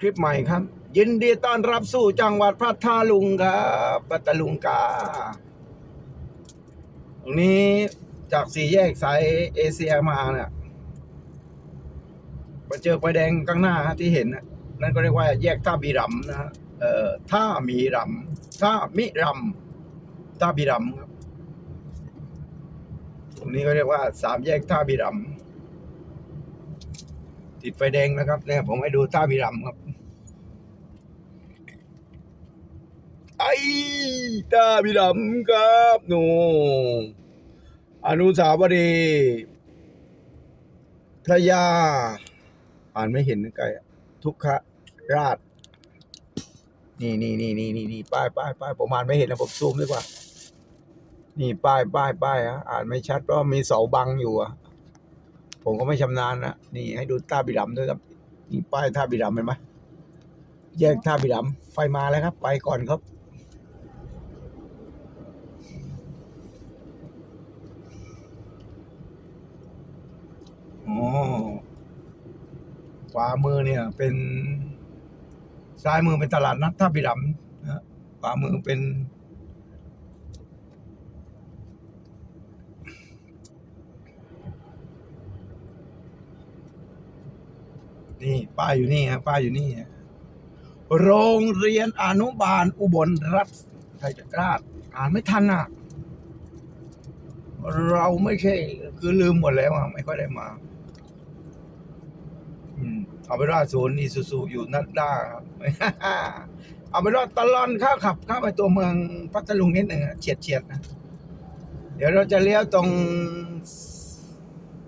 คลิปใหม่ครับ ยินดีต้อนรับสู่จังหวัดพัทลุงครับพัทลุงกาตรงนี้จากสี่แยกสายเอเชียมาเนี่ยมาเจอไฟแดงข้างหน้าที่เห็นนะนั่นก็เรียกว่าแยกท่าบีรำนะฮะเอ่อท่ามีรำท่ามิรำท่าบีรำครับตรงนี้ก็เรียกว่าสามแยกท่าบีรำ ติดไฟแดงนะครับเนี่ยผมให้ดูท่าบีรำครับไอ้ตาบิลำครับหนูอนุสาวรีย์พระยา อ่านไม่เห็นไกลทุกขราช นี่นี่นี่นี่นี่นี่ป้ายป้ายป้ายผมอ่านไม่เห็นนะผมซูมดีกว่า นี่ป้ายป้ายป้ายอะอ่านไม่ชัดเพราะมีเสาบังอยู่อะ ผมก็ไม่ชำนาญนะนี่ให้ดูท่าบิลำด้วยครับนี่ป้ายท่าบิลำเห็นไหมแยกท่าบิลำไฟมาแล้วครับ ไปก่อนครับอ๋อขวามือเนี่ย เป็นซ้ายมือเป็นตลาดนัดท่าบิลำนะขวามือเป็น นี่ป้ายอยู่นี่ฮะป้ายอยู่นี่ฮะโรงเรียนอนุบาลอุบลรัฐไทยราชอ่านไม่ทันอะ เราไม่ใช่ คือลืมหมดแล้วอะไม่ค่อยได้มา อืมเอาเป็นว่าศูนย์อีซูซูอยู่นัดด้าครับเอาเป็นว่าตลอนข้าขับเข้าไปตัวเมืองพัทลุงนิดหนึ่งเฉียดเฉียดนะ เดี๋ยวเราจะเลี้ยวตรง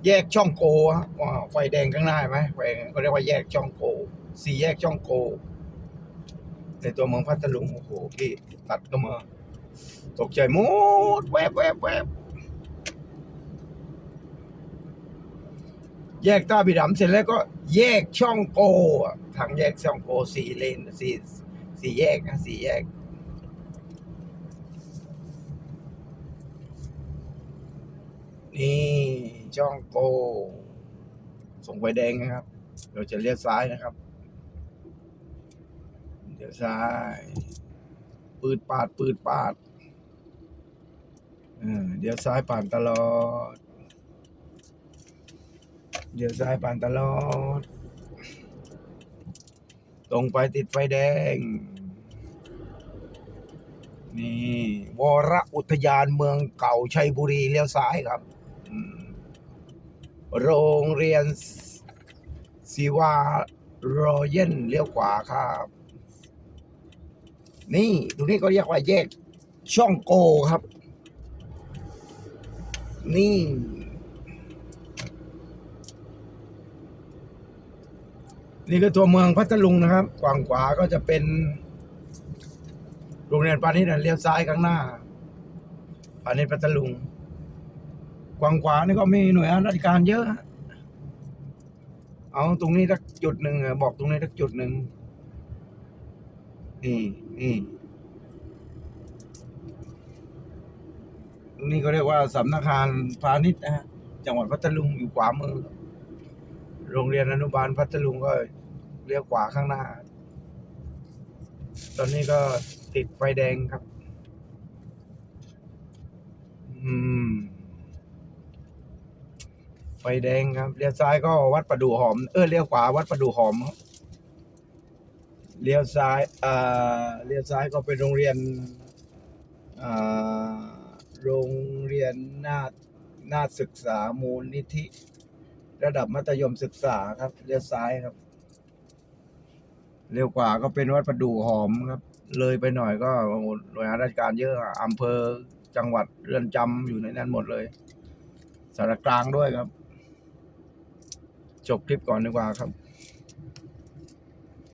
แยกช่องโกฮะไฟแดงข้างหน้าไหมไฟเขาเรียกว่าแยกช่องโก สี่แยกช่องโกในตัวเมืองพัทลุงโอ้โหพี่ตัดก็มา ตกใจหมดแวบแวบแวบแยกท่าบิดำเสร็จแล้วก็แยกช่องโกอะทางแยกช่องโกสี่เลนสี่สี่แยกนะสี่แยกนี่ ช่องโก ส่งไฟแดงนะครับ เราจะเลี้ยวซ้ายนะครับเลี้ยวซ้าย ปืดปาด ปืดปาดเออเดี๋ยวซ้ายผ่านตลอด เดี๋ยวซ้ายผ่านตลอด ตรงไปติดไฟแดง นี่วรอุทยานเมืองเก่าชัยบุรีเลี้ยวซ้ายครับ โรงเรียนศิวารอเยนเลี้ยวขวาครับ นี่ตรงนี้ก็เรียกว่าแยกช่องโกครับ นี่นี่คือตัวเมืองพัทลุงนะครับกว่างขวาก็จะเป็น โรงเรียนปานิชย์เลี้ยวซ้ายข้างหน้าปานิชย์พัทลุง กวางขวานี่ก็มีหน่วยงานราชการเยอะ เอาตรงนี้สักจุดหนึ่งบอกตรงนี้สักจุดหนึ่งนี่นี่นี่ก็เรียกว่าสำนักงานพาณิชย์นะฮะจังหวัดพัทลุงอยู่ขวามือ โรงเรียนอนุบาลพัทลุงก็เลี้ยวขวาข้างหน้า ตอนนี้ก็ติดไฟแดงครับ อืม แดงครับเลี้ยวซ้ายก็วัดประดูหอม เออเลี้ยวขวาวัดประดูหอมเลี้ยวซ้ายเอ่าเลี้ยวซ้ายก็เป็นโรงเรียนเอ่าโรงเรียนนาฏนาฏศึกษามูลนิธิ ระดับมัธยมศึกษาครับ เลี้ยวซ้ายครับเร็วกว่าก็เป็นวัดประดูหอมครับ เลยไปหน่อยก็หน่วยงานราชการเยอะอะอำเภอจังหวัดเรือนจำอยู่ในนั้นหมดเลยสารกลางด้วยครับ จบคลิปก่อนดีกว่าครับ